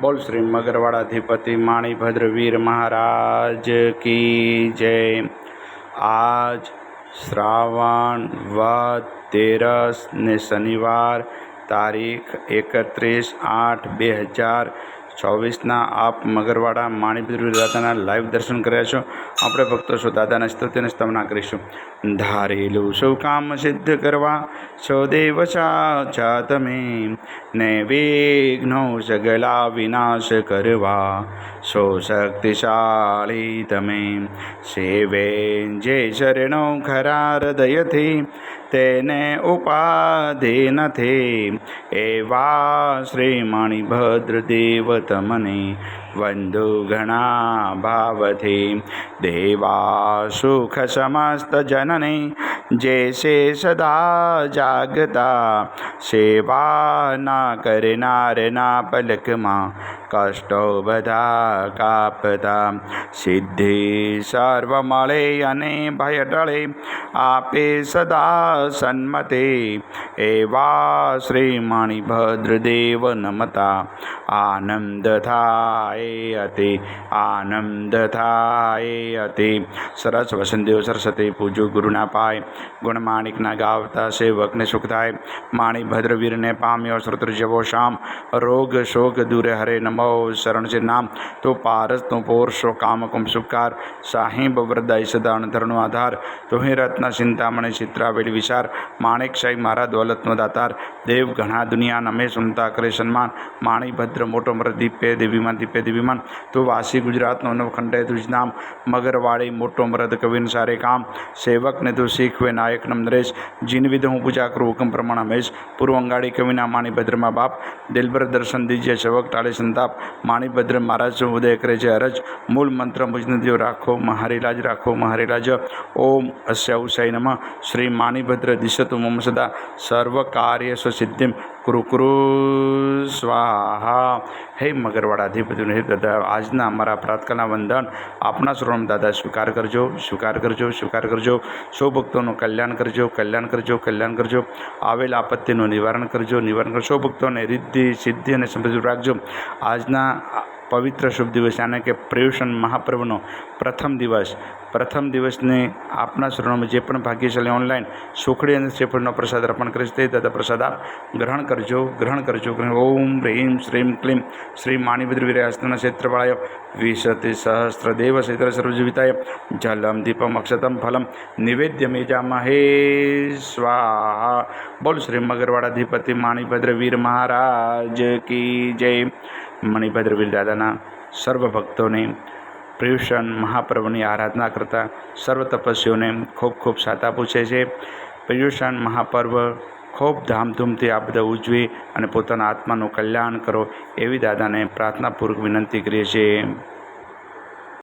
બોલ શ્રી મગરવાડાધિપતિ માણીભદ્ર વીર મહારાજ કી જય. આજ શ્રાવણ વદ તેરસ ને શનિવાર તારીખ એકત્રીસ આઠ બે હજાર ચોવીસના આપ મગરવાડા વીર દાદાના લાઈવ દર્શન કર્યા છો. આપણે ભક્તો છો, દાદાના સ્તુતિ અને સ્તવના કરીશું. ધારેલું સૌ કામ સિદ્ધ કરવા સૌ દેવ સાચા તમે ને વિઘ્નો સગલા વિનાશ કરવા. સો શક્તિશાળી તમે સેવે જે શરણો ખરા હૃદયથી તેને ઉપાધિ નથી. એવા શ્રી મણિભદ્ર દેવ તમને વંદુ ઘણા ભાવથી દેવા સુખ સમસ્ત જનને જે શે સદા જાગતા સેવા ના કરનારના પલકમાં કષ્ટો બધા કાપતા. સિદ્ધિ સર્વ મળે અને ભય ટળે, આપે સદા સન્મતે એવા શ્રી મણિભદ્ર દેવ નમતા. આનંદ થાય અતિ, આનંદ થાય અતિ. સરસ વસંતદેવ સરસ્વતી પૂજો ગુરુના પાય ગુણમાણિકના ગાવતા સેવકને સુખ થાય. માણીભદ્ર વીરને પામ્યો શ્રુત્ર જેવો શામ. રોગ શોક દૂરે હરે નમો શરણ છે નામ. તો પારસ તું પોરશો કામકુમ સુકાર. સાહિબ વરદાય સદાણ ધરણો આધાર. તુહી રત્ન ચિંતામણી ચિત્રાવેલી વિચાર. માણેક શાહી મારા દોલતનો દાતાર. દેવ ઘણા દુનિયા નમે સુમતા કરે સન્માન. માણીભદ્ર મોટો મર દીપે દેવીમાન દીપે દેવીમાન. તું વાસી ગુજરાતનો નવખંડે તુજ નામ. મગરવાળી મોટો મરદ કવિન સારે કામ. સેવકને તું શીખવે નાયક નમ નરેશ. જીન વિધ હું પૂજા કરું હુકમ પ્રમાણ હમેશ. પૂર્વ અંગાડી કવિના માણીભદ્રમાં બાપ, દિલબર દર્શન દીજે સેવક ટાળે સંતાપ માણીભદ્ર મહારાજ ઉદય કરે છે અરજ? મૂળ મંત્ર મુજનદીઓ રાખો, મહારીલાજ રાખો, મહારીલાજ. ઓમ અસ્ય ઉષાઈ નમઃ. શ્રી માણીભદ્ર દિશતુ મમ સદા. સર્વ કાર્ય સિદ્ધિમ. કુરુ કુરુ સ્વાહા. હે મગરવાડા અધિપતિનું હે દાદા, આજના અમારા પ્રાર્થના વંદન આપના સ્વરૂપ દાદા, સ્વીકાર કરજો સ્વીકાર કરજો સ્વીકાર કરજો. સૌ ભક્તોનું કલ્યાણ કરજો કલ્યાણ કરજો કલ્યાણ કરજો. આવેલ આપત્તિનું નિવારણ કરજો નિવારણ કરજો. સૌ ભક્તોને રિદ્ધિ, સિદ્ધિ અને સમૃદ્ધિ રાખજો. આજના પવિત્ર શુભ દિવસ યાને કે પર્યુષણ મહાપર્વનો પ્રથમ દિવસ પ્રથમ દિવસને આપના શરણોમાં જે પણ ભાગ્યશાળી ઓનલાઈન સુખડી અને શ્રીફળનો પ્રસાદ અર્પણ કરીશ તે દાદા પ્રસાદ આપ ગ્રહણ કરજો ગ્રહણ કરજો ગ્રહણ ઓમ હ્રીમ શ્રીમ ક્લીમ શ્રી માણિભદ્ર વીરહસ્તના ક્ષેત્રવાળાય વિશતિ સહસ્ત્ર દેવ ક્ષેત્ર સર્વજીવિતાય જલમ દીપમ અક્ષતમ ફલમ નિવેદ્ય મેજામાં હે સ્વાહા બોલ શ્રી મગરવાડાધિપતિ માણિભદ્ર વીર મહારાજ કી જય મણિભદ્ર વીર દાદાના સર્વ ભક્તોને, પર્યુષણ મહાપર્વની આરાધના કરતા સર્વ તપસ્વીઓને ખૂબ ખૂબ સાતા પૂછે છે. પર્યુષણ મહાપર્વ ખૂબ ધામધૂમથી આ બધા ઉજવી અને પોતાના આત્માનું કલ્યાણ કરો એવી દાદાને પ્રાર્થનાપૂર્વક વિનંતી કરીએ છીએ.